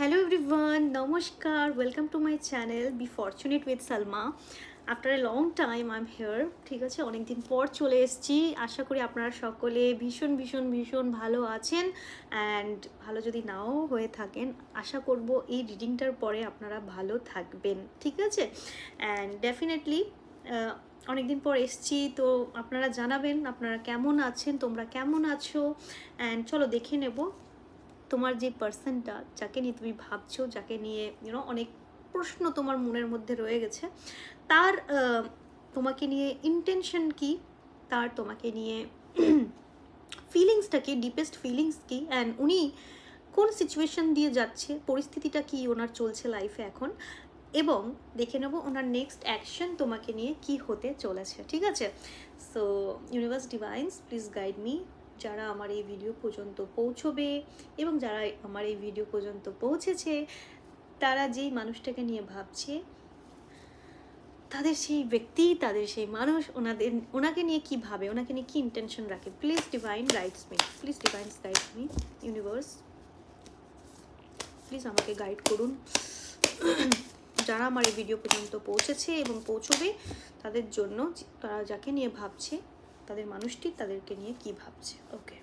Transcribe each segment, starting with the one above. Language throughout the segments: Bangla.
হ্যালো এভরিওয়ান নমস্কার welcome to my channel be fortunate with Salma after a long time I am here ঠিক আছে অনেক দিন পর চলে এসেছি। আশা করি আপনারা সকলে ভীষণ ভীষণ ভীষণ ভালো আছেন। অ্যান্ড ভালো যদি নাও হয়ে থাকেন, আশা করব এই রিডিংটার পরে আপনারা ভালো থাকবেন। ঠিক আছে? অ্যান্ড ডেফিনেটলি অনেকদিন পর এসছি, তো আপনারা জানাবেন আপনারা কেমন আছেন, তোমরা কেমন আছো? অ্যান্ড চলো দেখে নেব। তোমার যে পার্সনটা যাকে নিয়ে তুমি ভাবছ, যাকে নিয়ে ইউনো অনেক প্রশ্ন তোমার মনের মধ্যে রয়ে গেছে, তার তোমাকে নিয়ে ইন্টেনশন কি? তার তোমাকে নিয়ে ফিলিংসটা কি? ডিপেস্ট ফিলিংস কি? অ্যান্ড উনি কোন সিচুয়েশন দিয়ে যাচ্ছে? পরিস্থিতিটা কি ওনার চলছে লাইফে এখন? এবং দেখে নেব ওনার নেক্সট অ্যাকশন তোমাকে নিয়ে কি হতে চলেছে, ঠিক আছে? So universe divines please guide me যারা আমার এই ভিডিও পর্যন্ত পৌঁছবে এবং যারা আমার এই ভিডিও পর্যন্ত পৌঁছেছে, তারা যেই মানুষটাকে নিয়ে ভাবছে, তাদের সেই ব্যক্তি, তাদের সেই মানুষ, ওনাদের, ওনাকে নিয়ে কি ভাবে, ওনাকে নিয়ে কী ইন্টেনশন রাখে? Please divine guides me please divines guide me universe please আমাকে গাইড করুন। যারা আমার এই ভিডিও পর্যন্ত পৌঁছেছে এবং পৌঁছবে, তাদের জন্য, তারা যাকে নিয়ে ভাবছে তাদের মানুষটি তাদেরকে নিয়ে কি ভাবছে? ওকে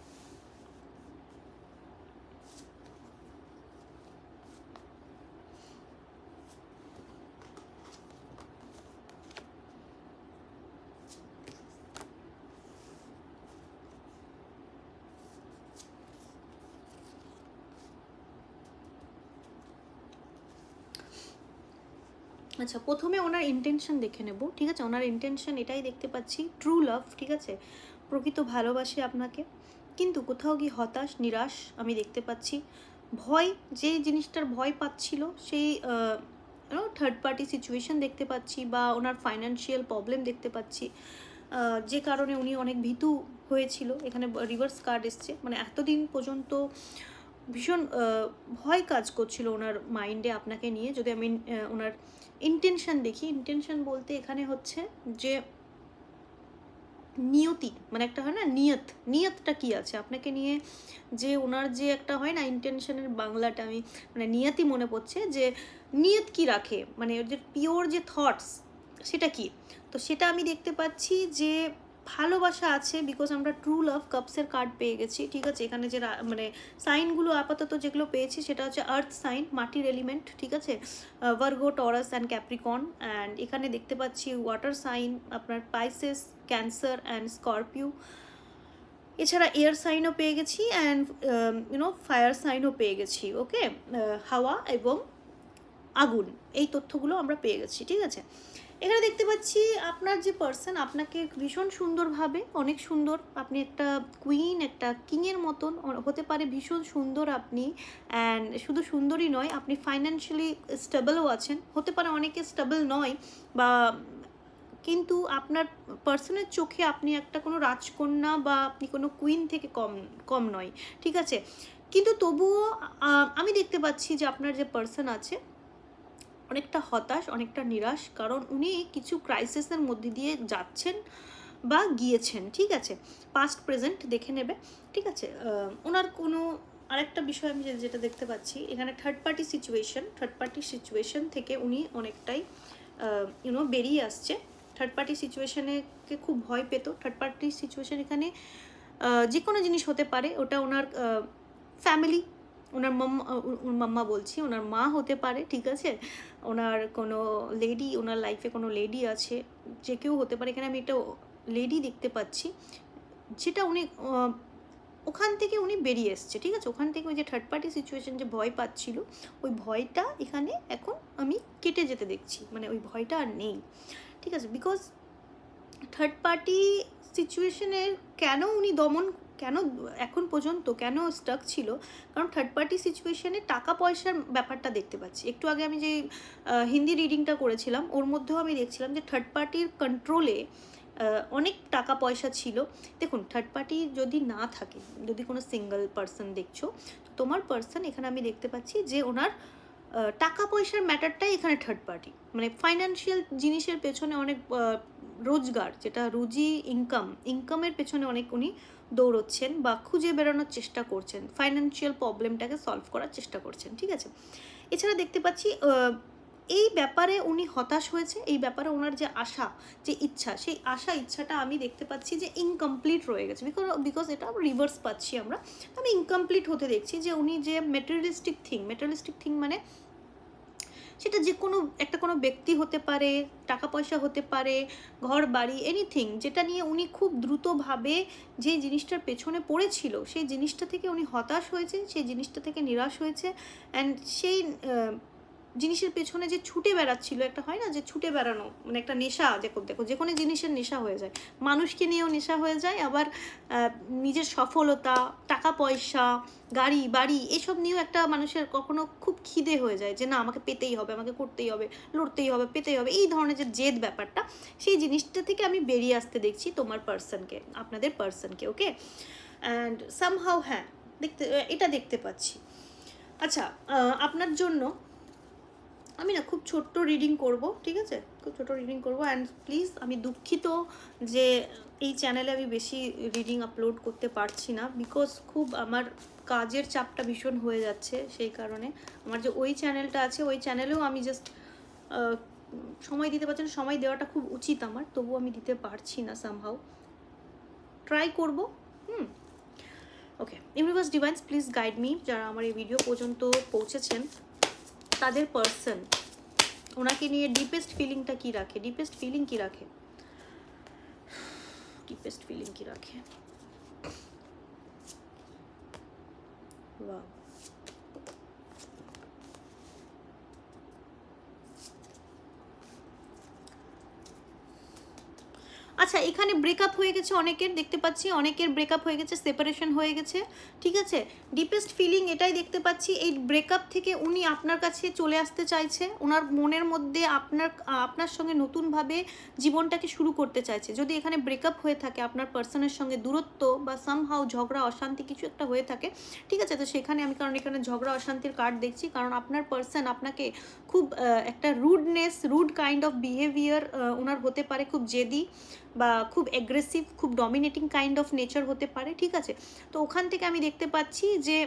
আচ্ছা প্রথমে ওনার ইন্টেনশন দেখে নেব, ঠিক আছে? ওনার ইন্টেনশন এটাই দেখতে পাচ্ছি ট্রু লাভ ঠিক আছে? প্রকৃত ভালোবাসে আপনাকে, কিন্তু কোথাও গিয়ে হতাশ, নিরাশ আমি দেখতে পাচ্ছি। ভয়, যে জিনিসটার ভয় পাচ্ছিল, সেই থার্ড পার্টি সিচুয়েশন দেখতে পাচ্ছি বা ওনার ফাইন্যান্সিয়াল প্রবলেম দেখতে পাচ্ছি। যে কারণে উনি অনেক ভীতু হয়েছিল, এখানে রিভার্স কার্ড এসছে। মানে এতদিন পর্যন্ত ভীষণ ভয় কাজ করছিল ওনার মাইন্ডে আপনাকে নিয়ে। যদি আমি ওনার ইন্টেনশন দেখি। ইন্টেনশন বলতে এখানে হচ্ছে যে নিয়তি মানে একটা হয় না, নিয়ত। নিয়তটা কি আছে? আপনাকে নিয়ে যে ওনার যে একটা হয় না ইন্টেনশনের বাংলাটা আমি মানে নিয়তি মনে পড়ছে যে নিয়ত কি রাখে? মানে ওর যে পিওর যে থটস সেটা কি? তো সেটা আমি দেখতে পাচ্ছি যে ভালোবাসা আছে বিকজ আমরা ট্রু লাভ কাপসের কার্ড পেয়ে গেছি, ঠিক আছে? এখানে যে মানে সাইনগুলো আপাতত যেগুলো পেয়েছি সেটা হচ্ছে আর্থ সাইন মাটির এলিমেন্ট ঠিক আছে? Virgo Taurus and Capricorn and এখানে দেখতে পাচ্ছি ওয়াটার সাইন আপনার পাইসেস ক্যান্সার অ্যান্ড স্করপিও এছাড়া এয়ার সাইনও পেয়ে গেছি অ্যান্ড ইউনো ফায়ার সাইনও পেয়ে গেছি ওকে হাওয়া এবং আগুন, এই তথ্যগুলো আমরা পেয়ে গেছি, ঠিক আছে? এখানে দেখতে পাচ্ছি আপনার যে পার্সন আপনাকে ভীষণ সুন্দরভাবে, অনেক সুন্দর, আপনি একটা কুইন একটা কিংয়ের মতন হতে পারে ভীষণ সুন্দর আপনি অ্যান্ড শুধু সুন্দরই নয়, আপনি ফাইন্যান্সিয়ালি স্টেবলও আছেন। হতে পারে অনেকে স্টেবল নয় বা কিন্তু আপনার পার্সনের চোখে আপনি একটা কোনো রাজকন্যা বা আপনি কোনো কুইন থেকে কম কম নয়, ঠিক আছে? কিন্তু তবুও আমি দেখতে পাচ্ছি যে আপনার যে পার্সন আছে অনেকটা হতাশ, অনেকটা নিরাশ, কারণ উনি কিছু ক্রাইসিসের মধ্যে দিয়ে যাচ্ছেন বা গিয়েছেন, ঠিক আছে? পাস্ট প্রেজেন্ট দেখে নেবে, ঠিক আছে? ওনার কোনো আরেকটা বিষয় আমি যেটা দেখতে পাচ্ছি, এখানে third party situation third party situation থেকে উনি অনেকটাই ইউনো বেরিয়ে আসছে। থার্ড পার্টি সিচুয়েশনে খুব ভয় পেত। থার্ড পার্টি সিচুয়েশন এখানে যে কোনো জিনিস হতে পারে, ওটা ওনার ফ্যামিলি ওনার মাম্মা মাম্মা বলছি, ওনার মা হতে পারে, ঠিক আছে? ওনার কোনো লেডি ওনার লাইফে কোনো লেডি আছে, যে কেউ হতে পারে। এখানে আমি একটা লেডি দেখতে পাচ্ছি, যেটা উনি ওখান থেকে উনি বেরিয়ে এসছে, ঠিক আছে? ওখান থেকে ওই যে থার্ড পার্টি সিচুয়েশন যে ভয় পাচ্ছিল, ওই ভয়টা এখানে এখন আমি কেটে যেতে দেখছি। মানে ওই ভয়টা আর নেই, ঠিক আছে? বিকজ থার্ড পার্টি সিচুয়েশনের কেন উনি দমন কেন এখন পর্যন্ত কেন স্টাক ছিল? কারণ থার্ড পার্টি সিচুয়েশনে টাকা পয়সার ব্যাপারটা দেখতে পাচ্ছি। একটু আগে আমি যে হিন্দি রিডিংটা করেছিলাম, ওর মধ্যেও আমি দেখছিলাম যে থার্ড পার্টির কন্ট্রোলে অনেক টাকা পয়সা ছিল। দেখুন থার্ড পার্টি যদি না থাকে, যদি কোনো সিঙ্গেল পার্সন দেখছ তোমার পার্সন এখানে আমি দেখতে পাচ্ছি যে ওনার টাকা পয়সার ম্যাটারটাই এখানে থার্ড পার্টি মানে ফাইন্যান্সিয়াল জিনিসের পেছনে অনেক রোজগার, যেটা রুজি ইনকাম ইনকামের পেছনে অনেক উনি দৌড়চ্ছেন বা খুঁজে বেরোনোর চেষ্টা করছেন ফাইন্যান্সিয়াল প্রবলেমটাকে সলভ করার চেষ্টা করছেন, ঠিক আছে? এছাড়া দেখতে পাচ্ছি এই ব্যাপারে উনি হতাশ হয়েছে, এই ব্যাপারে ওনার যে আশা, যে ইচ্ছা, সেই আশা, ইচ্ছাটা আমি দেখতে পাচ্ছি যে ইনকমপ্লিট রয়ে গেছে। বিকজ বিকজ এটা রিভার্স পাচ্ছি আমরা। আমি ইনকমপ্লিট হতে দেখছি যে উনি যে মেটেরিয়ালিস্টিক থিং মেটেরিয়ালিস্টিক থিং মানে সেটা যে কোনো, একটা কোনো ব্যক্তি হতে পারে, টাকা পয়সা হতে পারে, ঘর, বাড়ি এনিথিং যেটা নিয়ে উনি খুব দ্রুতভাবে যে জিনিসটার পেছনে পড়েছিল, সেই জিনিসটা থেকে উনি হতাশ হয়েছে সেই জিনিসটা থেকে নিরাশ হয়েছে অ্যান্ড সেই জিনিসের পেছনে যে ছুটে বেড়াচ্ছিল, একটা হয় না যে ছুটে বেড়ানো মানে একটা নেশা, দেখো দেখো, যে কোনো জিনিসের নেশা হয়ে যায়। মানুষকে নিয়েও নেশা হয়ে যায়, আবার নিজের সফলতা, টাকা, পয়সা, গাড়ি, বাড়ি, এসব নিয়েও একটা মানুষের কখনো খুব খিদে হয়ে যায় যে না, আমাকে পেতেই হবে, আমাকে করতেই হবে, লড়তেই হবে, পেতেই হবে। এই ধরনের যে জেদ ব্যাপারটা, সেই জিনিসটা থেকে আমি বেরিয়ে আসতে দেখছি তোমার পার্সনকে আপনাদের পার্সনকে ওকে অ্যান্ড সামহাও হ্যাঁ দেখতে, এটা দেখতে পাচ্ছি। আচ্ছা আপনার জন্য আমি না খুব ছোট্ট রিডিং করব, ঠিক আছে? খুব ছোট রিডিং করব অ্যান্ড প্লিজ আমি দুঃখিত যে এই চ্যানেলে আমি বেশি রিডিং আপলোড করতে পারছি না বিকজ খুব আমার কাজের চাপটা ভীষণ হয়ে যাচ্ছে সেই কারণে। আমার যে ওই চ্যানেলটা আছে, ওই চ্যানেলেও আমি জাস্ট সময় দিতে পারছি না, সময় দেওয়াটা খুব উচিত আমার, তবু আমি দিতে পারছি না সামহাও ট্রাই করব, হুম। Okay universe divines please guide me যারা আমার এই ভিডিও পর্যন্ত পৌঁছেছেন। তাদের পার্সন ওনাকে নিয়ে ডিপেস্ট ফিলিংটা কি রাখে? ডিপেস্ট ফিলিং কি রাখে? ডিপেস্ট ফিলিং কি রাখে? Wow. আচ্ছা এখানে ব্রেকআপ হয়ে গেছে অনেকের, দেখতে পাচ্ছি। অনেকের ব্রেকআপ হয়ে গেছে সেপারেশন হয়ে গেছে, ঠিক আছে? ডিপেস্ট ফিলিং এটাই দেখতে পাচ্ছি, এই ব্রেকআপ থেকে উনি আপনার কাছে চলে আসতে চাইছে ওনার মনের মধ্যে আপনার আপনার সঙ্গে নতুনভাবে জীবনটাকে শুরু করতে চাইছে। যদি এখানে ব্রেকআপ হয়ে থাকে, আপনার পার্সনের সঙ্গে দূরত্ব বা সামহাও ঝগড়া, অশান্তি কিছু একটা হয়ে থাকে, ঠিক আছে? তো সেখানে আমি কারণ এখানে ঝগড়া, অশান্তির কার্ড দেখছি, কারণ আপনার পার্সন আপনাকে খুব একটা rudeness rude kind of behaviour ওনার হতে পারে, খুব জেদি বা খুব অ্যাগ্রেসিভ খুব ডমিনেটিং কাইন্ড অফ নেচার হতে পারে, ঠিক আছে? তো ওখান থেকে আমি দেখতে পাচ্ছি যে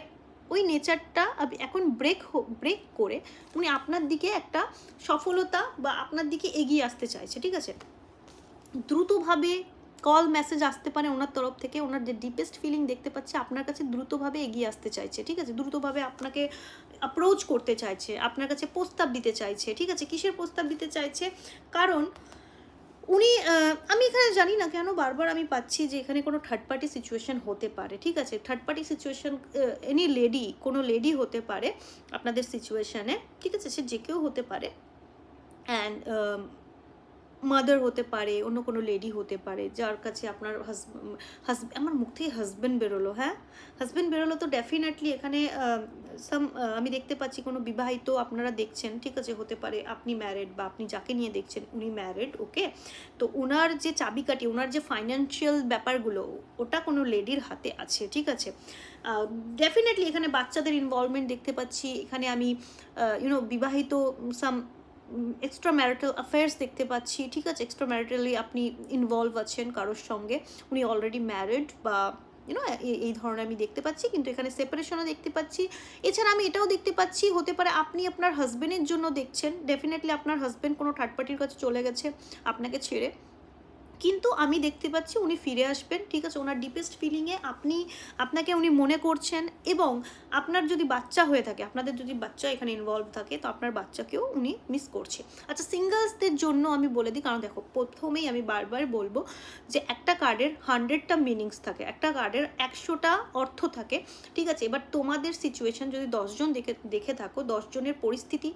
ওই নেচারটা এখন ব্রেক ব্রেক করে উনি আপনার দিকে একটা সফলতা বা আপনার দিকে এগিয়ে আসতে চাইছে, ঠিক আছে? দ্রুতভাবে কল মেসেজ আসতে পারে ওনার তরফ থেকে, ওনার যে ডিপেস্ট ফিলিং দেখতে পাচ্ছে, আপনার কাছে দ্রুতভাবে এগিয়ে আসতে চাইছে, ঠিক আছে? দ্রুতভাবে আপনাকে অ্যাপ্রোচ করতে চাইছে, আপনার কাছে প্রস্তাব দিতে চাইছে, ঠিক আছে? কিসের প্রস্তাব দিতে চাইছে? কারণ উনি আমি এখানে জানি না কেন বারবার আমি পাচ্ছি যে এখানে কোনো থার্ড পার্টি সিচুয়েশন হতে পারে, ঠিক আছে? Third party situation any lady কোনো লেডি হতে পারে আপনাদের সিচুয়েশানে ঠিক আছে? সে যে কেউ হতে পারে। অ্যান্ড মাদার হতে পারে, অন্য কোনো লেডি হতে পারে, যার কাছে আপনার হাজব্যান্ড আমার মুখ থেকে হাজব্যান্ড বেরোলো হ্যাঁ? হাজব্যান্ড বেরোলো তো ডেফিনেটলি এখানে সাম আমি দেখতে পাচ্ছি কোনো বিবাহিত আপনারা দেখছেন, ঠিক আছে, হতে পারে আপনি ম্যারেড বা আপনি যাকে নিয়ে দেখছেন, উনি ম্যারেড ওকে তো ওনার যে চাবিকাঠি ওনার যে ফাইন্যান্সিয়াল ব্যাপারগুলো, ওটা কোনো লেডির হাতে আছে, ঠিক আছে? ডেফিনেটলি এখানে বাচ্চাদের ইনভলভমেন্ট দেখতে পাচ্ছি, এখানে আমি ইউনো বিবাহিত সাম এক্সট্রা ম্যারিটাল অ্যাফেয়ার্স দেখতে পাচ্ছি। ঠিক আছে এক্সট্রা ম্যারিটালি আপনি ইনভলভ আছেন কারোর সঙ্গে। উনি অলরেডি ম্যারিড বা ইউনো এই ধরনের আমি দেখতে পাচ্ছি, কিন্তু এখানে সেপারেশনও দেখতে পাচ্ছি। এছাড়া আমি এটাও দেখতে পাচ্ছি, হতে পারে আপনি আপনার হাজবেন্ডের জন্য দেখছেন। ডেফিনেটলি আপনার হাজবেন্ড কোনো থার্ড পার্টির কাছে চলে গেছে, আপনাকে ছেড়ে। কিন্তু আমি দেখতে পাচ্ছি উনি ফিরে আসবেন, ঠিক আছে? ওনার ডিপেস্ট ফিলিংয়ে আপনি, আপনাকে উনি মনে করছেন এবং আপনার যদি বাচ্চা হয়ে থাকে, আপনাদের যদি বাচ্চা এখানে ইনভলভ থাকে, তো আপনার বাচ্চাকেও উনি মিস করছে। আচ্ছা সিঙ্গলসদের জন্য আমি বলে দিই, কারণ দেখো, প্রথমেই আমি বারবার বলব যে একটা কার্ডের হান্ড্রেডটা মিনিংস থাকে, একটা কার্ডের একশোটা অর্থ থাকে, ঠিক আছে? এবার তোমাদের সিচুয়েশন যদি দশজন দেখে দেখে থাকো দশজনের পরিস্থিতি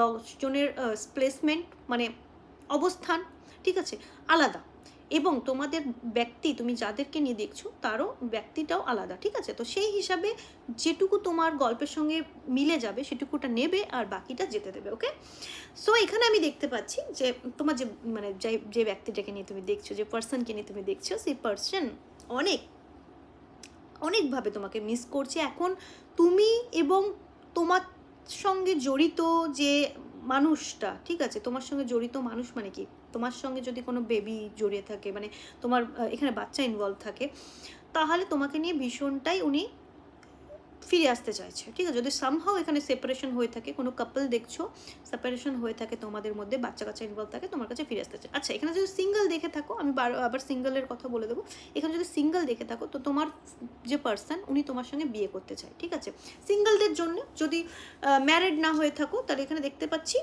দশজনের প্লেসমেন্ট মানে অবস্থান, ঠিক আছে? আলাদা। এবং তোমাদের ব্যক্তি, তুমি যাদেরকে নিয়ে দেখছ, তারও ব্যক্তিটাও আলাদা, ঠিক আছে? তো সেই হিসাবে যেটুকু তোমার গল্পের সঙ্গে মিলে যাবে, সেটুকুটা নেবে আর বাকিটা যেতে দেবে ওকে সো এখানে আমি দেখতে পাচ্ছি যে তোমার যে মানে যে ব্যক্তিটাকে নিয়ে তুমি দেখছ, যে পার্সনকে নিয়ে তুমি দেখছ, সেই পার্সন অনেক, অনেকভাবে তোমাকে মিস করছে। এখন তুমি এবং তোমার সঙ্গে জড়িত যে মানুষটা, ঠিক আছে? তোমার সঙ্গে জড়িত মানুষ মানে কি? তোমার সঙ্গে যদি কোনো বেবি জড়িয়ে থাকে মানে তোমার এখানে বাচ্চা ইনভলভ থাকে, তাহলে তোমাকে নিয়ে ভীষণটাই উনি ফিরে আসতে চাইছে, ঠিক আছে? যদি সামহাও এখানে সেপারেশন হয়ে থাকে, কোনো কাপল দেখছ সেপারেশন হয়ে থাকে তোমাদের মধ্যে, বাচ্চা কাচ্চা ইনভলভ থাকে, তোমার কাছে ফিরে আসতে চায়। আচ্ছা এখানে যদি সিঙ্গেল দেখে থাকো, আমি বার- আবার সিঙ্গেলের কথা বলে দেবো। এখানে যদি সিঙ্গেল দেখে থাকো, তো তোমার যে পার্সন উনি তোমার সঙ্গে বিয়ে করতে চায়, ঠিক আছে? সিঙ্গেলদের জন্য যদি ম্যারিড না হয়ে থাকো, তাহলে এখানে দেখতে পাচ্ছি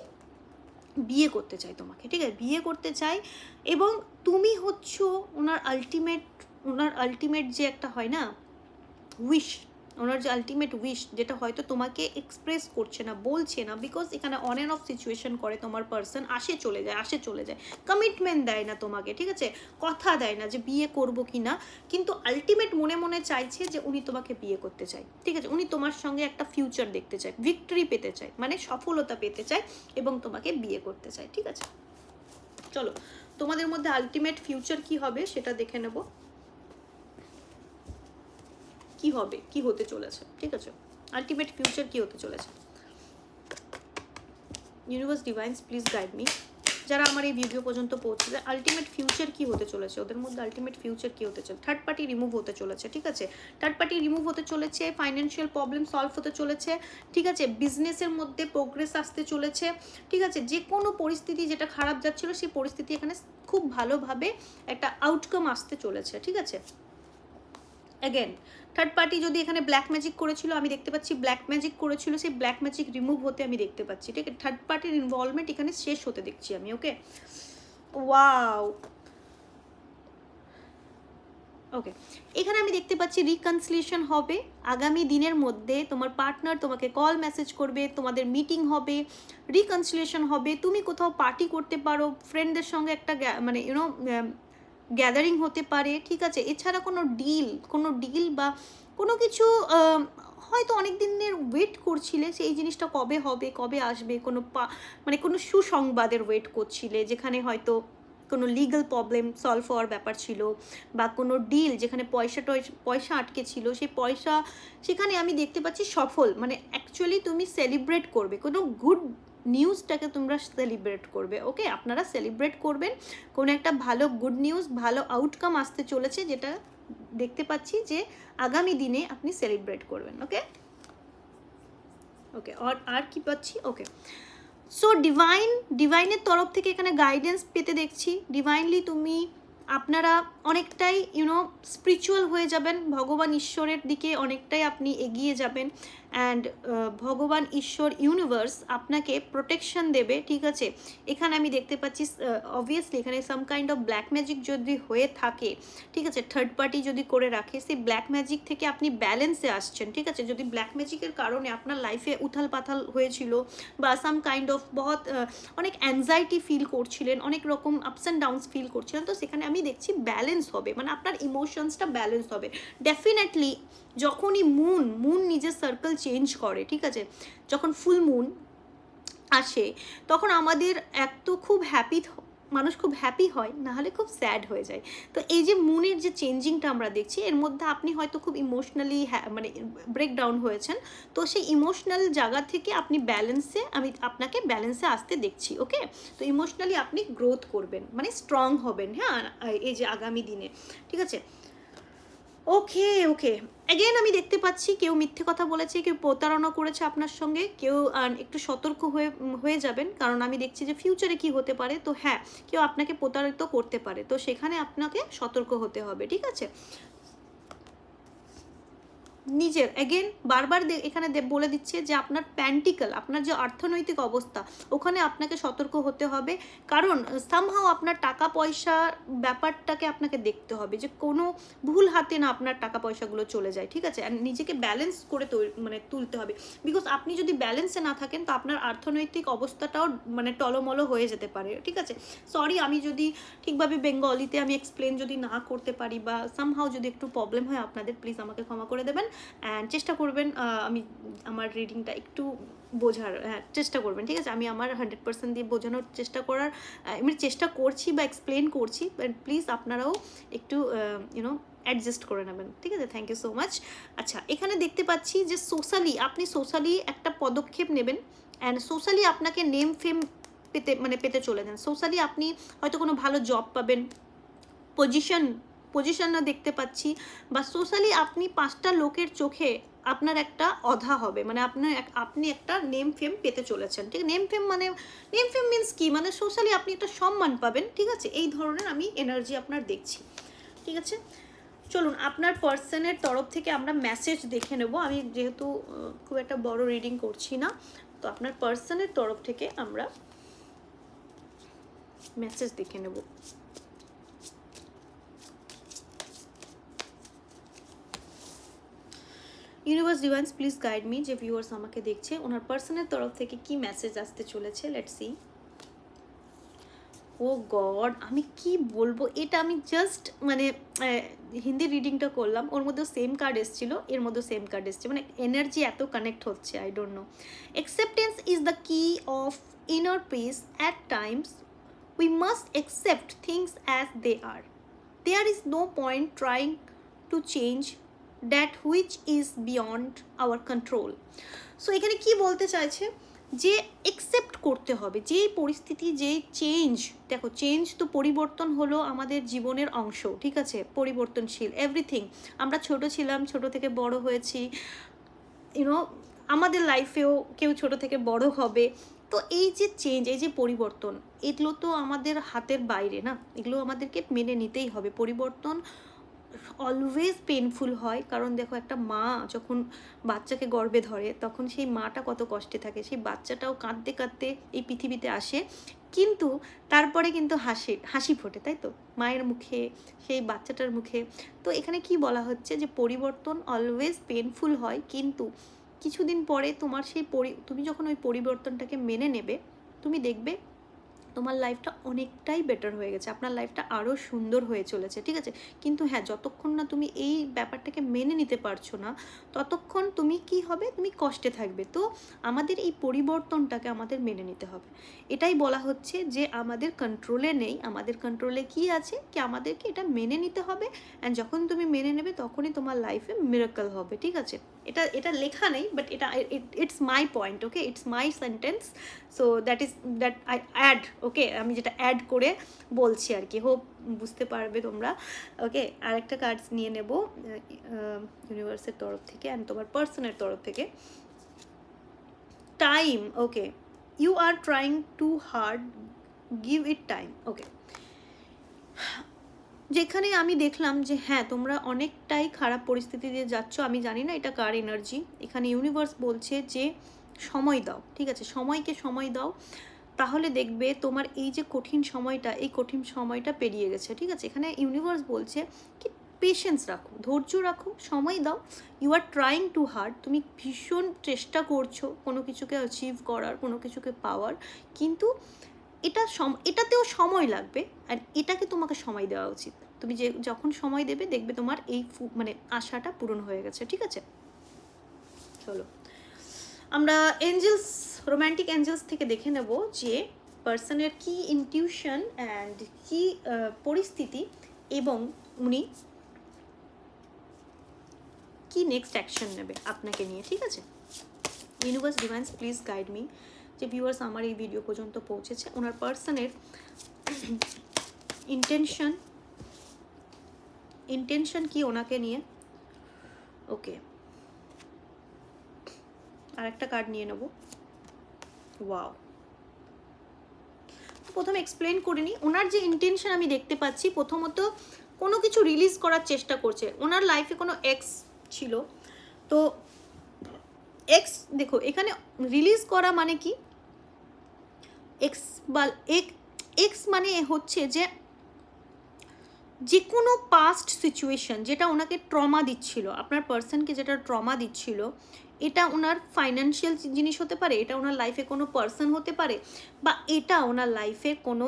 বিয়ে করতে চাই তোমাকে, ঠিক আছে? বিয়ে করতে চাই এবং তুমি হচ্ছ ওনার আলটিমেট ওনার আলটিমেট যে একটা হয় না উইশ ওনার যে আলটিমেট উইশ যেটা হয়তো তোমাকে এক্সপ্রেস করছে না, বলছে না বিকজ এখানে অন অ্যান্ড অফ সিচুয়েশন করে তোমার পার্সন আসে চলে যায়, আসে চলে যায়। কমিটমেন্ট দেয় না তোমাকে, ঠিক আছে? কথা দেয় না যে বিয়ে করব কি না কিন্তু আলটিমেট মনে মনে চাইছে যে উনি তোমাকে বিয়ে করতে চায়, ঠিক আছে? উনি তোমার সঙ্গে একটা ফিউচার দেখতে চায় ভিক্টরি পেতে চায় মানে সফলতা পেতে চায় এবং তোমাকে বিয়ে করতে চায়, ঠিক আছে? চলো, তোমাদের মধ্যে আলটিমেট ফিউচার কি হবে সেটা দেখে নেব। কি হবে, কি হতে চলেছে, ঠিক আছে? আলটিমেট ফিউচার কি হতে চলেছে? Universe divines please guide me যারা আমার এই ভিডিও পর্যন্ত পৌঁছে যায় আলটিমেট ফিউচার কি হতে চলেছে? ওদের মধ্যে আলটিমেট ফিউচার কি হতে চলেছে? থার্ড পার্টি রিমুভ হতে চলেছে, ঠিক আছে? থার্ড পার্টি রিমুভ হতে চলেছে ফাইন্যান্সিয়াল প্রবলেম সলভ হতে চলেছে, ঠিক আছে? বিজনেসের মধ্যে প্রোগ্রেস আসতে চলেছে, ঠিক আছে? যে কোনো পরিস্থিতি যেটা খারাপ যাচ্ছিল, সেই পরিস্থিতি এখানে খুব ভালোভাবে একটা আউটকাম আসতে চলেছে, ঠিক আছে? অ্যাগেন থার্ড পার্টি যদি এখানে ব্ল্যাক ম্যাজিক করেছিল, আমি দেখতে পাচ্ছি ব্ল্যাক ম্যাজিক করেছিল, সেই ব্ল্যাক ম্যাজিক রিমুভ হতে আমি দেখতে পাচ্ছি, ঠিক আছে? থার্ড পার্টির ইনভলভমেন্ট এখানে শেষ হতে দেখছি আমি ওকে ওয়াও ওকে এখানে আমি দেখতে পাচ্ছি রিকনসিলিয়েশন হবে। আগামী দিনের মধ্যে তোমার পার্টনার তোমাকে কল মেসেজ করবে, তোমাদের মিটিং হবে রিকনসিলিয়েশন হবে। তুমি কোথাও পার্টি করতে পারো ফ্রেন্ডদের সঙ্গে একটা মানে ইউনো গ্যাদারিং হতে পারে, ঠিক আছে? এছাড়া কোনো ডিল কোনো ডিল বা কোনো কিছু হয়তো অনেক দিনের ওয়েট করছিলে, সেই জিনিসটা কবে হবে, কবে আসবে? কোনো পা মানে কোনো সুসংবাদের ওয়েট করছিলে, যেখানে হয়তো কোনো লিগাল প্রবলেম সলভ হওয়ার ব্যাপার ছিল বা কোনো ডিল যেখানে পয়সা পয়সা আটকে ছিল, সেই পয়সা, সেখানে আমি দেখতে পাচ্ছি সফল। মানে অ্যাকচুয়ালি তুমি সেলিব্রেট করবে। কোনো গুড নিউজটাকে তোমরা সেলিব্রেট করবে ওকে আপনারা সেলিব্রেট করবেন। কোনো একটা ভালো গুড নিউজ ভালো আউটকাম আসতে চলেছে যেটা দেখতে পাচ্ছি যে আগামী দিনে আপনি সেলিব্রেট করবেন ওকে ওকে আর আর কি পাচ্ছি? ওকে সো ডিভাইন ডিভাইনের তরফ থেকে এখানে গাইডেন্স পেতে দেখছি। ডিভাইনলি তুমি আপনারা অনেকটাই ইউনো স্পিরিচুয়াল হয়ে যাবেন। ভগবান ঈশ্বরের দিকে অনেকটাই আপনি এগিয়ে যাবেন। অ্যান্ড ভগবান ঈশ্বর ইউনিভার্স আপনাকে প্রোটেকশন দেবে, ঠিক আছে? এখানে আমি দেখতে পাচ্ছি অবভিয়াসলি এখানে some kind of black magic যদি হয়ে থাকে, ঠিক আছে? থার্ড পার্টি যদি করে রাখে, সেই ব্ল্যাক ম্যাজিক থেকে আপনি ব্যালেন্সে আসছেন, ঠিক আছে? যদি ব্ল্যাক ম্যাজিকের কারণে আপনার লাইফে উথাল পাথাল হয়েছিল বা সাম কাইন্ড অফ বহুত অনেক অ্যাংজাইটি ফিল করছিলেন, অনেক রকম আপস অ্যান্ড ডাউনস ফিল করছিলেন, তো সেখানে আমি দেখছি ব্যালেন্স হবে মানে আপনার ইমোশনসটা ব্যালেন্স হবে। ডেফিনেটলি যখনই মুন মুন নিজের সার্কেল চেঞ্জ করে, ঠিক আছে? যখন ফুল মুন আসে, তখন আমাদের এক তো খুব হ্যাপি মানুষ খুব হ্যাপি হয়, নাহলে খুব স্যাড হয়ে যায়। তো এই যে মুনের যে চেঞ্জিংটা আমরা দেখছি, এর মধ্যে আপনি হয়তো খুব ইমোশনালি মানে ব্রেকডাউন হয়েছেন। তো সেই ইমোশনাল জায়গা থেকে আপনি ব্যালেন্সে আমি আপনাকে ব্যালেন্সে আসতে দেখছি ওকে তো ইমোশনালি আপনি গ্রোথ করবেন মানে স্ট্রং হবেন হ্যাঁ? এই যে আগামী দিনে, ঠিক আছে? ওকে ওকে অ্যাগেন আমি দেখতে পাচ্ছি কেউ মিথ্যে কথা বলেছে, কেউ প্রতারণা করেছে আপনার সঙ্গে, কেউ একটু সতর্ক হয়ে হয়ে যাবেন। কারণ আমি দেখছি যে ফিউচারে কি হতে পারে, তো হ্যাঁ কেউ আপনাকে প্রতারিত করতে পারে। তো সেখানে আপনাকে সতর্ক হতে হবে, ঠিক আছে? নিজের অ্যাগেন বারবার এখানে বলে দিচ্ছে যে আপনার প্যান্টিক্যাল আপনার যে অর্থনৈতিক অবস্থা, ওখানে আপনাকে সতর্ক হতে হবে। কারণ সামহাও আপনার টাকা পয়সা ব্যাপারটাকে আপনাকে দেখতে হবে যে কোনো ভুল হাতে না আপনার টাকা পয়সাগুলো চলে যায়, ঠিক আছে? নিজেকে ব্যালেন্স করে মানে তুলতে হবে। বিকজ আপনি যদি ব্যালেন্সে না থাকেন, তো আপনার অর্থনৈতিক অবস্থাটাও মানে টলমলো হয়ে যেতে পারে, ঠিক আছে? সরি আমি যদি ঠিকভাবে বেঙ্গলিতে আমি এক্সপ্লেন যদি না করতে পারি বা সামহাও যদি একটু প্রবলেম হয় আপনাদের প্লিজ আমাকে ক্ষমা করে দেবেন। অ্যান্ড চেষ্টা করবেন আমি আমার রিডিংটা একটু বোঝার হ্যাঁ চেষ্টা করবেন, ঠিক আছে? আমি আমার হান্ড্রেড পার্সেন্ট দিয়ে বোঝানোর চেষ্টা করার আমি চেষ্টা করছি বা এক্সপ্লেন করছি বাট প্লিজ আপনারাও একটু ইউনো অ্যাডজাস্ট করে নেবেন, ঠিক আছে? থ্যাংক ইউ সো মাচ আচ্ছা এখানে দেখতে পাচ্ছি যে সোশ্যালি আপনি সোশ্যালি একটা পদক্ষেপ নেবেন অ্যান্ড সোশ্যালি আপনাকে নেম ফেম পেতে মানে পেতে চলে যান সোশ্যালি আপনি হয়তো কোনো ভালো জব পাবেন পজিশন পজিশনও দেখতে পাচ্ছি, বা সোশ্যালি আপনি পাঁচটা লোকের চোখে আপনার একটা অধা হবে মানে আপনার আপনি একটা নেম ফেম পেতে চলেছেন, ঠিক নেম ফেম মানে নেম ফেম মিনস কি? মানে সোশ্যালি আপনি একটা সম্মান পাবেন, ঠিক আছে? এই ধরনের আমি এনার্জি আপনার দেখছি, ঠিক আছে? চলুন, আপনার পার্সনের তরফ থেকে আমরা মেসেজ দেখে নেব, আমি যেহেতু খুব একটা বড় রিডিং করছি না, তো আপনার পার্সনের তরফ থেকে আমরা মেসেজ দেখে নেব। Universe divines, please guide me, যে ভিউয়ার্স আমাকে দেখছে, ওনার পার্সনের তরফ থেকে কি মেসেজ আসতে চলেছে? লেটস সি ও গড আমি কি বলব? এটা আমি জাস্ট মানে হিন্দি রিডিংটা করলাম, ওর মধ্যেও সেম কার্ড এসেছিল, এর মধ্যেও সেম কার্ড এসছে। মানে এনার্জি এত কানেক্ট হচ্ছে I don't know acceptance is the key of inner peace at times. We must accept things as they are. There is no point trying to change that which is beyond our control so এখানে কি বলতে চাইছে? যে একসেপ্ট করতে হবে, যে পরিস্থিতি, যে চেঞ্জ দেখো চেঞ্জ তো পরিবর্তন হলো আমাদের জীবনের অংশ, ঠিক আছে? পরিবর্তনশীল এভরিথিং আমরা ছোট ছিলাম, ছোট থেকে বড় হয়েছি ইউনো আমাদের লাইফেও কেউ ছোট থেকে বড় হবে। তো এই যে চেঞ্জ এই যে পরিবর্তন, এগুলো তো আমাদের হাতের বাইরে না? এগুলো আমাদেরকে মেনে নিতেই হবে। পরিবর্তন অলওয়েজ পেনফুল হয়। কারণ দেখো একটা মা যখন বাচ্চাকে গর্বে ধরে, তখন সেই মাটা কত কষ্টে থাকে। সেই বাচ্চাটাও কাঁদতে কাঁদতে এই পৃথিবীতে আসে। কিন্তু তারপরে কিন্তু হাসি হাসি ফোটে, তাই তো? মায়ের মুখে, সেই বাচ্চাটার মুখে। তো এখানে কি বলা হচ্ছে যে পরিবর্তন অলওয়েজ পেনফুল হয়, কিন্তু কিছুদিন পরে তোমার সেই পরি তুমি যখন ওই পরিবর্তনটাকে মেনে নেবে, তুমি দেখবে তোমার লাইফটা অনেকটাই বেটার হয়ে গেছে, আপনার লাইফটা আরও সুন্দর হয়ে চলেছে, ঠিক আছে? কিন্তু হ্যাঁ যতক্ষণ না তুমি এই ব্যাপারটাকে মেনে নিতে পারছ না, ততক্ষণ তুমি কি হবে? তুমি কষ্টে থাকবে। তো আমাদের এই পরিবর্তনটাকে আমাদের মেনে নিতে হবে। এটাই বলা হচ্ছে যে আমাদের কন্ট্রোলে নেই, আমাদের কন্ট্রোলে কি আছে? কি আমাদেরকে এটা মেনে নিতে হবে অ্যান্ড যখন তুমি মেনে নেবে, তখনই তোমার লাইফে মিরাকল হবে, ঠিক আছে? এটা এটা লেখা নেই বাট এটা it's my point okay it's my sentence so that is that I add okay, আমি যেটা অ্যাড করে বলছি আর কি। হোপ বুঝতে পারবে তোমরা। ওকে, আরেকটা কার্ডস নিয়ে নেব ইউনিভার্সের তরফ থেকে অ্যান্ড তোমার পার্সনের তরফ থেকে। Time okay you are trying too hard give it time okay যেখানে আমি দেখলাম যে হ্যাঁ তোমরা অনেকটাই খারাপ পরিস্থিতি দিয়ে যাচ্ছ, আমি জানি না এটা কার এনার্জি এখানে ইউনিভার্স বলছে যে, সময় দাও, ঠিক আছে? সময়কে সময় দাও। তাহলে দেখবে তোমার এই যে কঠিন সময়টা, এই কঠিন সময়টা পেরিয়ে গেছে, ঠিক আছে? এখানে ইউনিভার্স বলছে কি পেশেন্স রাখো, ধৈর্য রাখো, সময় দাও। You are trying too hard তুমি ভীষণ চেষ্টা করছ কোনো কিছুকে অ্যাচিভ করার, কোনো কিছুকে পাওয়ার, কিন্তু এটা সম, এটাতেও সময় লাগবে আর এটাকে তোমাকে সময় দেওয়া উচিত। তুমি যে, যখন সময় দেবে, দেখবে তোমার এই মানে আশাটা পূরণ হয়ে গেছে, ঠিক আছে? চলো। আমরা এঞ্জেলস রোম্যান্টিক এঞ্জেলস থেকে দেখে নেব যে পার্সনের কি ইনটিউশন অ্যান্ড কি পরিস্থিতি এবং উনি কি নেক্সট অ্যাকশন নেবে আপনাকে নিয়ে, ঠিক আছে? Universe divines please guide me যে ভিউয়ার্স আমার এই ভিডিও পর্যন্ত পৌঁছেছে। ওনার পার্সনের ইন্টেনশন ইন্টেনশন কি ওনাকে নিয়ে? ওকে আর একটা কার্ড নিয়ে নেব। ওয়াও প্রথমে এক্সপ্লেন করে নিই ওনার যে ইন্টেনশন আমি দেখতে পাচ্ছি, প্রথমত কোনো কিছু রিলিজ করার চেষ্টা করছে। ওনার লাইফে কোনো এক্স ছিল। তো এক্স দেখো, এখানে রিলিজ করা মানে কি? এক্স বা এক্স মানে হচ্ছে যে যে কোনো পাস্ট সিচুয়েশন যেটা ওনাকে ট্রমা দিচ্ছিল, আপনার পার্সনকে যেটা ট্রমা দিচ্ছিল এটা ওনার ফাইন্যান্সিয়াল জিনিস হতে পারে, এটা ওনার লাইফে কোনো পার্সন হতে পারে, বা এটা ওনার লাইফে কোনো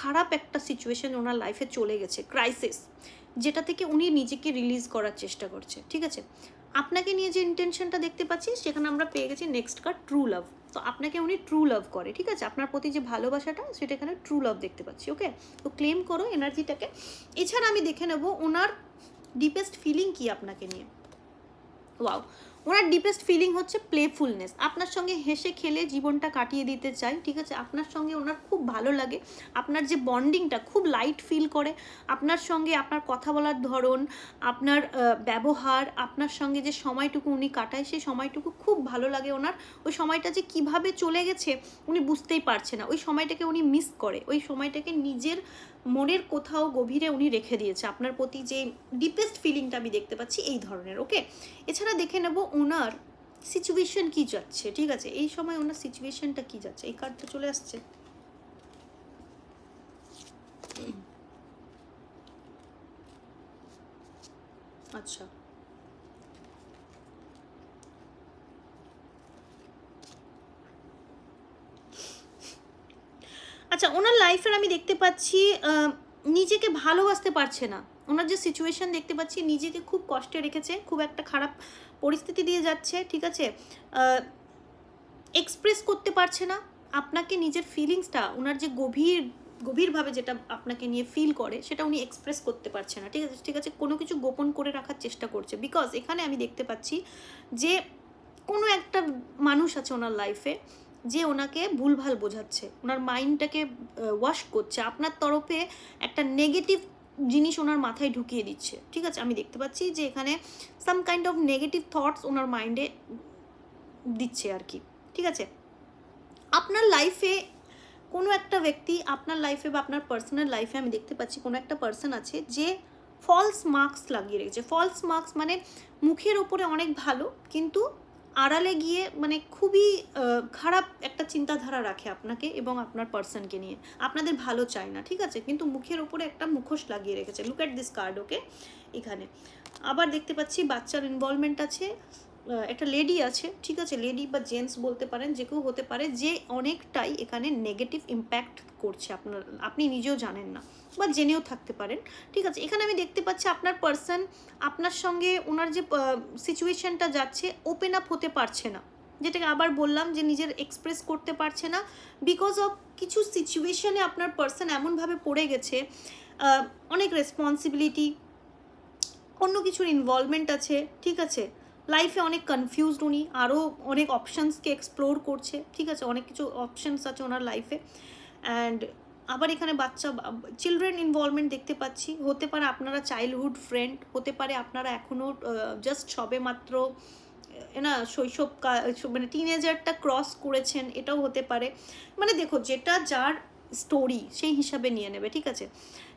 খারাপ একটা সিচুয়েশন ওনার লাইফে চলে গেছে ক্রাইসিস যেটা থেকে উনি নিজেকে রিলিজ করার চেষ্টা করছে, ঠিক আছে? আপনাকে নিয়ে যে ইন্টেনশনটা দেখতে পাচ্ছি, সেখানে আমরা পেয়ে গেছি নেক্সট কার্ড ট্রু লাভ তো আপনাকে উনি ট্রু লাভ করে, ঠিক আছে? আপনার প্রতি যে ভালোবাসাটা, সেটা এখানে ট্রু লাভ দেখতে পাচ্ছি ওকে তো ক্লেম করো এনার্জিটাকে এছাড়া আমি দেখে নেব, ওনার ডিপেস্ট ফিলিং কি আপনাকে নিয়ে? ওয়াও ওনার ডিপেস্ট ফিলিং হচ্ছে প্লেফুলনেস আপনার সঙ্গে হেসে খেলে জীবনটা কাটিয়ে দিতে চাই, ঠিক আছে? আপনার সঙ্গে ওনার খুব ভালো লাগে। আপনার যে বন্ডিংটা খুব লাইট ফিল করে। আপনার সঙ্গে আপনার কথা বলার ধরন, আপনার ব্যবহার, আপনার সঙ্গে যে সময়টুকু উনি কাটায়, সেই সময়টুকু খুব ভালো লাগে ওনার। ওই সময়টা যে কীভাবে চলে গেছে, উনি বুঝতেই পারছে না। ওই সময়টাকে উনি মিস করে। ওই সময়টাকে নিজের মনের কোথাও গভীরে উনি রেখে দিয়েছে। আপনার প্রতি যে ডিপেস্ট ফিলিংটা আমি দেখতে পাচ্ছি এই ধরনের ওকে এছাড়া দেখে নেব ওনার সিচুয়েশন কি যাচ্ছে, ঠিক আছে? এই সময় ওনার সিচুয়েশনটা কি যাচ্ছে? এই কার্ডটা চলে আসছে। আচ্ছা আচ্ছা ওনার লাইফের আমি দেখতে পাচ্ছি নিজেকে ভালোবাসতে পারছে না। ওনার যে সিচুয়েশন দেখতে পাচ্ছি, নিজেকে খুব কষ্টে রেখেছে, খুব একটা খারাপ পরিস্থিতি দিয়ে যাচ্ছে, ঠিক আছে? এক্সপ্রেস করতে পারছে না। আপনাকে নিজের ফিলিংসটা ওনার যে গভীর, গভীরভাবে যেটা আপনাকে নিয়ে ফিল করে, সেটা উনি এক্সপ্রেস করতে পারছে না, ঠিক আছে? ঠিক আছে? কোনো কিছু গোপন করে রাখার চেষ্টা করছে। বিকজ এখানে আমি দেখতে পাচ্ছি যে, কোনো একটা মানুষ আছে ওনার লাইফে যে ওনাকে ভুলভাল বোঝাচ্ছে। ওনার মাইন্ডটাকে ওয়াশ করছে। আপনার তরফে একটা নেগেটিভ জিনিস ওনার মাথায় ঢুকিয়ে দিচ্ছে। ঠিক আছে? আমি দেখতে পাচ্ছি যে এখানে some kind of negative thoughts ওনার মাইন্ডে দিচ্ছে আর কি। ঠিক আছে? আপনার লাইফে কোনো একটা ব্যক্তি আপনার লাইফে বা আপনার পার্সোনাল লাইফে আমি দেখতে পাচ্ছি কোনো একটা পার্সন আছে যে ফলস মার্কস লাগিয়ে রেখেছে। ফলস মার্কস মানে মুখের ওপরে অনেক ভালো, কিন্তু আড়ালে গিয়ে মানে খুবই খারাপ একটা চিন্তাধারা রাখে আপনাকে এবং আপনার পার্সনকে নিয়ে। আপনাদের ভালো চায় না, ঠিক আছে? কিন্তু মুখের ওপরে একটা মুখোশ লাগিয়ে রেখেছে। Look at this card okay এখানে। আবার দেখতে পাচ্ছি বাচ্চার ইনভলভমেন্ট আছে একটা লেডি আছে, ঠিক আছে? লেডি বা জেন্টস বলতে পারেন, যে কেউ হতে পারে, যে অনেকটাই এখানে নেগেটিভ ইম্প্যাক্ট করছে। আপনার, আপনি নিজেও জানেন না। বা জেনেও থাকতে পারেন। ঠিক আছে? এখানে আমি দেখতে পাচ্ছি আপনার পার্সন আপনার সঙ্গে ওনার যে সিচুয়েশনটা যাচ্ছে ওপেন আপ হতে পারছে না। যেটাকে আবার বললাম যে, নিজের এক্সপ্রেস করতে পারছে না। বিকজ অফ কিছু সিচুয়েশানে আপনার পার্সন এমনভাবে পড়ে গেছে অনেক রেসপন্সিবিলিটি অন্য কিছুর ইনভলভমেন্ট আছে, ঠিক আছে? লাইফে অনেক কনফিউজড উনি আরও অনেক অপশানসকে এক্সপ্লোর করছে, ঠিক আছে? অনেক কিছু অপশানস আছে ওনার লাইফে অ্যান্ড আবার এখানে বাচ্চা চিলড্রেন ইনভলভমেন্ট দেখতে পাচ্ছি। হতে পারে আপনারা চাইল্ডহুড ফ্রেন্ড হতে পারে আপনারা এখনও জাস্ট সবে মাত্র না, শৈশব মানে টিনেজারটা ক্রস করেছেন, এটাও হতে পারে। মানে দেখো, যেটা যার স্টোরি সেই হিসাবে নিয়ে নেবে, ঠিক আছে?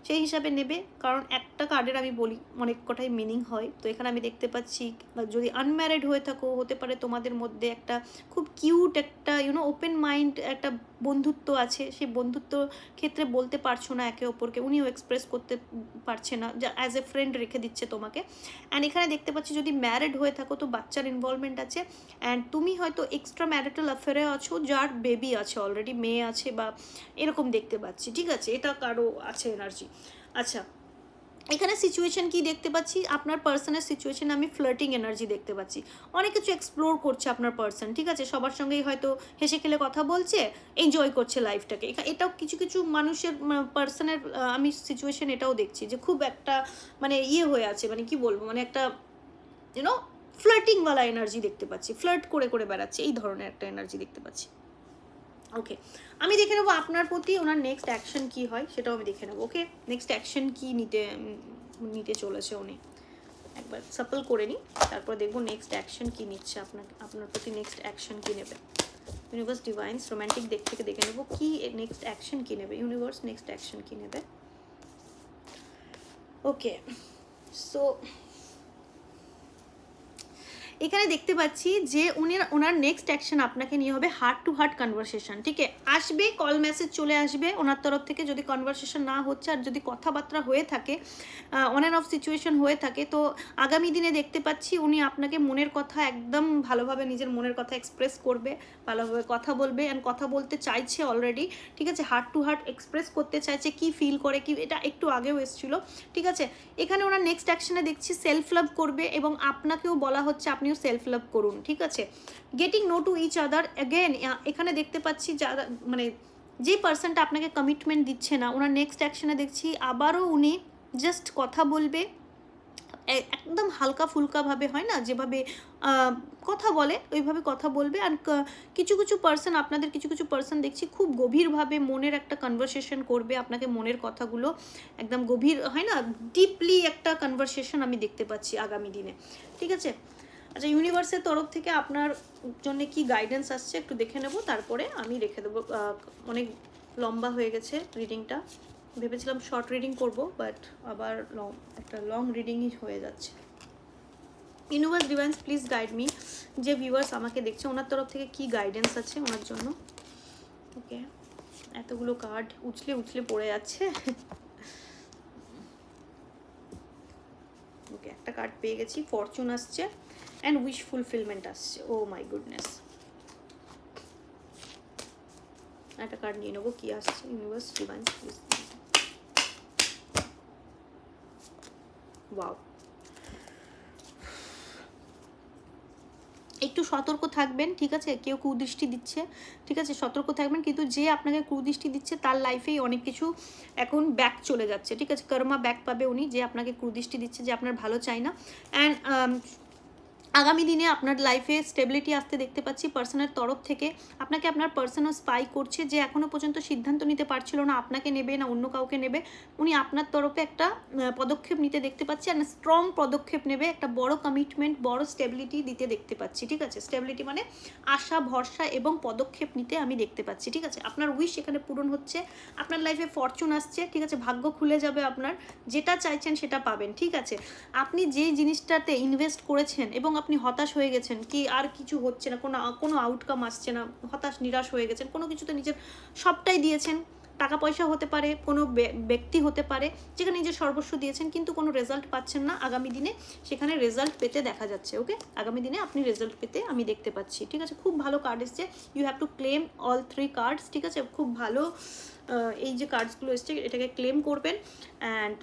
সেই হিসাবে নেবে। কারণ একটা কার্ডের আমি বলি, অনেক কটাই মিনিং হয়। তো এখানে আমি দেখতে পাচ্ছি যদি আনম্যারিড হয়ে থাকো, হতে পারে তোমাদের মধ্যে একটা খুব কিউট একটা ইউনো ওপেন মাইন্ড একটা বন্ধুত্ব আছে। সেই বন্ধুত্ব ক্ষেত্রে বলতে পারছ না একে অপরকে, উনিও এক্সপ্রেস করতে পারছে না, যা অ্যাজ এ ফ্রেন্ড রেখে দিচ্ছে তোমাকে। অ্যান্ড এখানে দেখতে পাচ্ছি, যদি ম্যারিড হয়ে থাকো, তো বাচ্চার ইনভলভমেন্ট আছে। অ্যান্ড তুমি হয়তো এক্সট্রা ম্যারিটাল অ্যাফেয়ারে আছো, যার বেবি আছে অলরেডি মেয়ে আছে, বা এরকম দেখতে পাচ্ছি। ঠিক আছে? এটা কারও আছে এনার্জি আচ্ছা এখানে সিচুয়েশন কি দেখতে পাচ্ছি? আপনার পার্সনের সিচুয়েশন আমি ফ্লার্টিং এনার্জি দেখতে পাচ্ছি। অনেক কিছু এক্সপ্লোর করছে আপনার পার্সন ঠিক আছে? সবার সঙ্গেই হয়তো হেসে খেলে কথা বলছে এনজয় করছে লাইফটাকে এটাও কিছু কিছু মানুষের পার্সনের আমি সিচুয়েশন এটাও দেখছি যে খুব একটা মানে ইয়ে হয়ে আছে মানে কি বলব মানে একটা ইউনো ফ্লার্টিংওয়ালা এনার্জি দেখতে পাচ্ছি। ফ্লার্ট করে করে বেড়াচ্ছে, এই ধরনের একটা এনার্জি দেখতে পাচ্ছি। ওকে আমি দেখে নেব আপনার প্রতি ওনার নেক্সট অ্যাকশন কি হয়, সেটাও আমি দেখে নেব ওকে নেক্সট অ্যাকশন কি নিতে নিতে চলেছে উনি? একবার সাপল করে নিই, তারপর দেখব নেক্সট অ্যাকশন কি নিচ্ছে আপনার আপনার প্রতি নেক্সট অ্যাকশন কি নেবে? ইউনিভার্স ডিভাইন্স রোম্যান্টিক দিক থেকে দেখে নেব কি নেক্সট অ্যাকশন কি নেবে? ইউনিভার্স নেক্সট অ্যাকশন কি নেবে? ওকে সো এখানে দেখতে পাচ্ছি যে উনি ওনার নেক্সট অ্যাকশন আপনাকে নিয়ে হবে হার্ট টু হার্ট কনভারসেশন ঠিক আছে? আসবে কল মেসেজ চলে আসবে ওনার তরফ থেকে যদি কনভারসেশন না হচ্ছে আর যদি কথাবার্তা হয়ে থাকে অন অ্যান্ড অফ সিচুয়েশন হয়ে থাকে, তো আগামী দিনে দেখতে পাচ্ছি উনি আপনাকে মনের কথা একদম ভালোভাবে নিজের মনের কথা এক্সপ্রেস করবে, ভালোভাবে কথা বলবে অ্যান্ড কথা বলতে চাইছে অলরেডি ঠিক আছে? হার্ট টু হার্ট এক্সপ্রেস করতে চাইছে, কি ফিল করে, কি এটা একটু আগেও এসেছিল, ঠিক আছে? এখানে ওনার নেক্সট অ্যাকশনে দেখছি সেলফ লাভ করবে এবং আপনাকেও বলা হচ্ছে আপনিও সেলফ লাভ করুন, ঠিক আছে? Getting know to each other again এখানে দেখতে পাচ্ছি যারা মানে যে পার্সনটা আপনাকে কমিটমেন্ট দিচ্ছে না, ওনার নেক্সট অ্যাকশনে দেখছি, আবারও উনি জাস্ট কথা বলবে একদম হালকা ফুলকাভাবে হয় না? যেভাবে কথা বলে, ওইভাবে কথা বলবে। আর কিছু কিছু পার্সন আপনাদের কিছু কিছু পার্সন দেখছি খুব গভীরভাবে মনের একটা কনভারসেশন করবে, আপনাকে মনের কথাগুলো একদম গভীর, হয় না? ডিপলি একটা কনভারসেশন আমি দেখতে পাচ্ছি আগামী দিনে, ঠিক আছে? আচ্ছা ইউনিভার্সের তরফ থেকে আপনার জন্য কি গাইডেন্স আসছে? একটু দেখে নেব, তারপরে আমি রেখে দেবো। অনেক লম্বা হয়ে গেছে রিডিংটা ভেবেছিলাম শর্ট রিডিং করব বাট আবার লং একটা লং রিডিংই হয়ে যাচ্ছে। Universe divines please guide me যে ভিউয়ার্স আমাকে দেখছে, ওনার তরফ থেকে কি গাইডেন্স আছে ওনার জন্য? ওকে এতগুলো কার্ড উছলে উছলে পড়ে যাচ্ছে। ওকে একটা কার্ড পেয়ে গেছি ফরচুন আসছে। অ্যান্ড উইশ ফুলফিলমেন্ট আসছে ও মাই গুডনেস একটা কার্ড নিয়ে নেব কি আসছে ইউনিভার্স ডিভাইন্স প্লিজ ওয়াও একটু সতর্ক থাকবেন, ঠিক আছে? কেউ কুদৃষ্টি দিচ্ছে, ঠিক আছে? সতর্ক থাকবেন, কিন্তু যে আপনাকে কুদৃষ্টি দিচ্ছে, তার লাইফেই অনেক কিছু এখন ব্যাক চলে যাচ্ছে, ঠিক আছে? কর্মা ব্যাক পাবে উনি, যে আপনাকে কুদৃষ্টি দিচ্ছে, যে আপনার ভালো চাই না। অ্যান্ড আগামী দিনে আপনার লাইফে স্টেবিলিটি আসতে দেখতে পাচ্ছি পার্সনের তরফ থেকে। আপনাকে আপনার পার্সনও স্পাই করছে যে এখনও পর্যন্ত সিদ্ধান্ত নিতে পারছিল না, আপনাকে নেবে না, অন্য কাউকে নেবে। উনি আপনার তরফে একটা পদক্ষেপ নিতে দেখতে পাচ্ছি আর স্ট্রং পদক্ষেপ নেবে, একটা বড় কমিটমেন্ট বড় স্টেবিলিটি দিতে দেখতে পাচ্ছি, ঠিক আছে? স্টেবিলিটি মানে আশা, ভরসা এবং পদক্ষেপ নিতে আমি দেখতে পাচ্ছি, ঠিক আছে? আপনার উইশ এখানে পূরণ হচ্ছে, আপনার লাইফে ফরচুন আসছে, ঠিক আছে? ভাগ্য খুলে যাবে আপনার, যেটা চাইছেন সেটা পাবেন, ঠিক আছে? আপনি যেই জিনিসটাতে ইনভেস্ট করেছেন এবং আপনি হতাশ হয়ে গেছেন, কি আর কিছু হচ্ছে না, কোনো কোনো আউটকাম আসছে না, হতাশ, নিরাশ হয়ে গেছেন, কোনো কিছুতে নিজের সবটাই দিয়েছেন, টাকা পয়সা হতে পারে, কোনো ব্যক্তি হতে পারে, যেখানে নিজের সর্বস্ব দিয়েছেন, কিন্তু কোনো রেজাল্ট পাচ্ছেন না, আগামী দিনে সেখানে রেজাল্ট পেতে দেখা যাচ্ছে ওকে আগামী দিনে আপনি রেজাল্ট পেতে আমি দেখতে পাচ্ছি, ঠিক আছে? খুব ভালো কার্ড এসছে you have to claim all three cards ঠিক আছে? খুব ভালো এই যে কার্ডসগুলো এসছে, এটাকে ক্লেম করবেন অ্যান্ড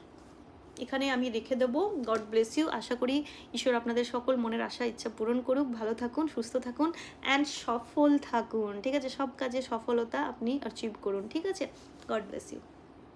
এখানে আমি রেখে দেবো। God bless you. আশা করি ঈশ্বর আপনাদের সকল মনের আশা, ইচ্ছা পূরণ করুক। ভালো থাকুন, সুস্থ থাকুন অ্যান্ড সফল থাকুন। ঠিক আছে? সব কাজে সফলতা আপনি অ্যাচিভ করুন। ঠিক আছে? God bless you